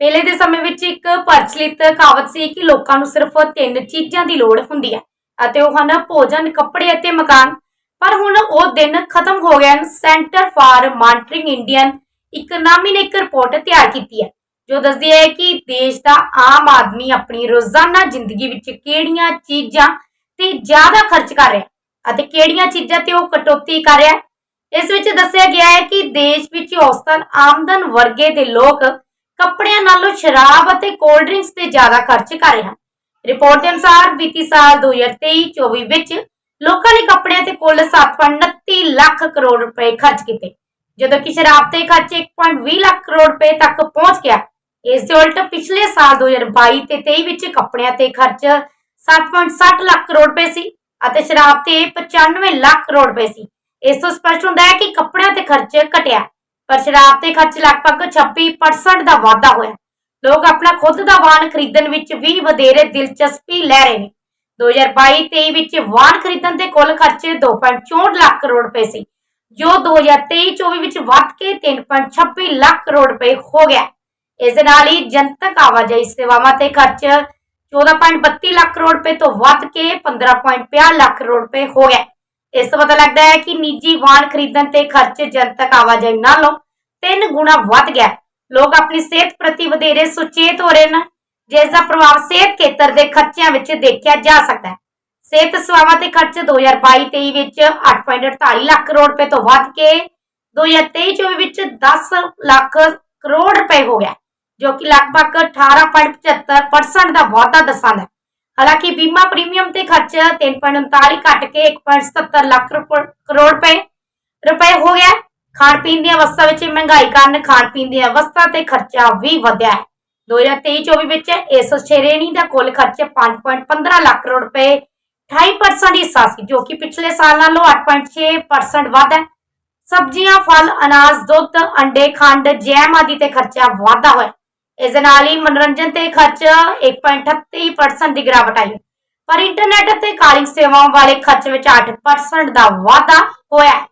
ਪਹਿਲੇ ਦੇ ਸਮੇਂ ਵਿੱਚ ਇੱਕ ਪ੍ਰਚਲਿਤ ਕਹਾਵਤ ਸੀ ਕਿ ਲੋਕਾਂ ਨੂੰ ਸਿਰਫ ਤਿੰਨ ਚੀਜ਼ਾਂ ਦੀ ਲੋੜ ਹੁੰਦੀ ਹੈ, ਅਤੇ ਉਹ ਹਨ ਭੋਜਨ, ਕੱਪੜੇ ਅਤੇ ਮਕਾਨ। ਪਰ ਹੁਣ ਉਹ ਦਿਨ ਖਤਮ ਹੋ ਗਏ ਹਨ। Centre for monitoring Indian economy ਨੇ ਇੱਕ ਰਿਪੋਰਟ ਤਿਆਰ ਕੀਤੀ ਹੈ, ਜੋ ਦੱਸਦੀ ਹੈ ਕਿ ਦੇਸ਼ ਦਾ ਆਮ ਆਦਮੀ ਆਪਣੀ ਰੋਜ਼ਾਨਾ ਜ਼ਿੰਦਗੀ ਵਿੱਚ ਕਿਹੜੀਆਂ ਚੀਜ਼ਾਂ ਤੇ ਜ਼ਿਆਦਾ ਖਰਚ ਕਰ ਰਿਹਾ ਅਤੇ ਕਿਹੜੀਆਂ ਚੀਜ਼ਾਂ ਤੇ ਉਹ ਕਟੌਤੀ ਕਰ ਰਿਹਾ ਇਸ ਵਿੱਚ ਦੱਸਿਆ ਗਿਆ ਹੈ ਕਿ ਦੇਸ਼ ਵਿੱਚ ਔਸਤਨ ਆਮਦਨ ਵਰਗੇ ਦੇ ਲੋਕ ਕੱਪੜਿਆਂ ਨਾਲੋਂ ਸ਼ਰਾਬ ਅਤੇ ਕੋਲਡ ਡਰਿੰਕਸ ਤੇ ਜ਼ਿਆਦਾ ਖਰਚ ਕਰ ਰਹੇ। ਹਨ ਰਿਪੋਰਟ ਦੇ ਅਨੁਸਾਰ ਬੀਤੀ ਸਾਲ 2023-24 ਵਿੱਚ ਲੋਕਾਂ ਨੇ ਕੱਪੜਿਆਂ ਤੇ ਕੁੱਲ 7.29 ਲੱਖ ਕਰੋੜ ਰੁਪਏ ਖਰਚ ਕੀਤੇ, ਜਦੋਂ ਕਿ ਸ਼ਰਾਬ ਤੇ ਖਰਚ 1.20 ਲੱਖ ਕਰੋੜ ਰੁਪਏ ਤੱਕ ਪਹੁੰਚ ਗਿਆ। ਇਸ ਦੇ ਉਲਟ ਪਿਛਲੇ ਸਾਲ 2022 ਤੇ 23 ਵਿੱਚ ਕੱਪੜਿਆਂ ਤੇ ਖਰਚ 7.60 ਲੱਖ ਕਰੋੜ ਰੁਪਏ ਸੀ ਅਤੇ ਸ਼ਰਾਬ ਤੇ 95 ਲੱਖ ਕਰੋੜ ਰੁਪਏ ਸੀ। ਇਸ ਤੋਂ ਸਪਸ਼ਟ ਹੁੰਦਾ ਹੈ ਕਿ ਕੱਪੜਿਆਂ ਤੇ ਖਰਚ ਘਟਿਆ। ਪਰ ਸ਼ਰਾਬ ਤੇ ਖਰਚ ਲਗਭਗ 26% ਦਾ ਵਾਧਾ ਹੋਇਆ। ਲੋਕ ਆਪਣਾ ਖੁਦ ਦਾ ਵਾਹਨ ਖਰੀਦਣ ਵਿੱਚ ਵੀ ਵਧੇਰੇ ਦਿਲਚਸਪੀ ਲੈ ਰਹੇ ਨੇ। 2022-23 ਵਿੱਚ ਵਾਹਨ ਖਰੀਦਣ ਤੇ ਕੁੱਲ ਖਰਚ 2.64 ਲੱਖ ਕਰੋੜ ਰੁਪਏ ਸੀ, ਜੋ 2023-24 ਵਿੱਚ ਵੱਧ ਕੇ 3.26 ਲੱਖ ਕਰੋੜ ਰੁਪਏ ਹੋ ਗਿਆ। ਇਸ ਦੇ ਨਾਲ ਹੀ ਜਨਤਕ ਆਵਾਜਾਈ ਸੇਵਾਵਾਂ ਤੇ ਖਰਚ 14.32 ਲੱਖ ਕਰੋੜ ਰੁਪਏ ਤੋਂ ਵੱਧ ਕੇ 15.50 ਲੱਖ ਕਰੋੜ ਰੁਪਏ ਹੋ ਗਿਆ। ਇਸ ਤੋਂ ਪਤਾ ਲੱਗਦਾ ਹੈ ਕਿ ਨਿੱਜੀ ਵਾਹਨ ਖਰੀਦਣ ਤੇ ਖਰਚ ਜਨਤਕ ਆਵਾਜਾਈ ਨਾਲੋਂ ਤਿੰਨ ਗੁਣਾ ਵੱਧ ਗਿਆ। ਲੋਕ ਆਪਣੀ ਸਿਹਤ ਪ੍ਰਤੀ ਵਧੇਰੇ ਸੁਚੇਤ ਹੋ ਰਹੇ ਹਨ, ਜਿਸ ਦਾ ਪ੍ਰਭਾਵ ਸਿਹਤ ਖੇਤਰ ਦੇ ਖਰਚਿਆਂ ਵਿੱਚ ਦੇਖਿਆ ਜਾ ਸਕਦਾ ਹੈ। ਸਿਹਤ ਸੇਵਾਵਾਂ ਤੇ ਖਰਚ 2022-23 ਵਿੱਚ 8.48 ਲੱਖ ਕਰੋੜ ਰੁਪਏ ਤੋਂ ਵੱਧ ਕੇ 2023-24 ਵਿੱਚ 10 ਲੱਖ ਕਰੋੜ ਰੁਪਏ ਹੋ ਗਿਆ, ਜੋ ਕਿ ਲਗਭਗ 18.75% ਦਾ ਵਾਧਾ ਦਰਸਾਉਂਦਾ ਹੈ। ਹਾਲਾਂਕਿ ਬੀਮਾ ਪ੍ਰੀਮੀਅਮ ਤੇ ਖਰਚ 3.39 ਘਟ ਕੇ 1.77 ਲੱਖ ਕਰੋੜ ਰੁਪਏ ਰੁਪਏ ਹੋ ਗਿਆ ਖਾਣ ਪੀਣ ਦੀਆਂ ਵਸਤਾਂ ਵਿੱਚ ਮਹਿੰਗਾਈ ਕਾਰਨ ਖਾਣ ਪੀਣ ਦੀਆਂ ਵਸਤਾਂ ਤੇ ਖਰਚਾ ਵੀ ਵਧਿਆ ਹੈ। 2023-24 ਵਿੱਚ ਇਸ ਸ਼੍ਰੇਣੀ ਦਾ ਕੁੱਲ ਖਰਚ 5.15 ਲੱਖ ਕਰੋੜ ਰੁਪਏ 28% ਹਿੱਸਾ ਸੀ, ਜੋ ਕਿ ਪਿਛਲੇ ਸਾਲ ਨਾਲੋਂ 8.6% ਵੱਧ ਹੈ। ਸਬਜ਼ੀਆਂ, ਫਲ, ਅਨਾਜ, ਦੁੱਧ, ਅੰਡੇ, ਖੰਡ, ਜੈਮ ਆਦਿ ਤੇ ਖਰਚਾ ਵਾਧਾ ਹੋਇਆ ਇਸ ਦੇ ਨਾਲ ਹੀ ਮਨੋਰੰਜਨ ਤੇ ਖਰਚ 1.38% ਦੀ ਗਿਰਾਵਟ ਆਈ। ਪਰ ਇੰਟਰਨੈਟ ਅਤੇ ਕਾਲਿੰਗ ਸੇਵਾਵਾਂ ਵਾਲੇ ਖਰਚ ਵਿੱਚ 8% ਦਾ ਵਾਧਾ ਹੋਇਆ। ਹੈ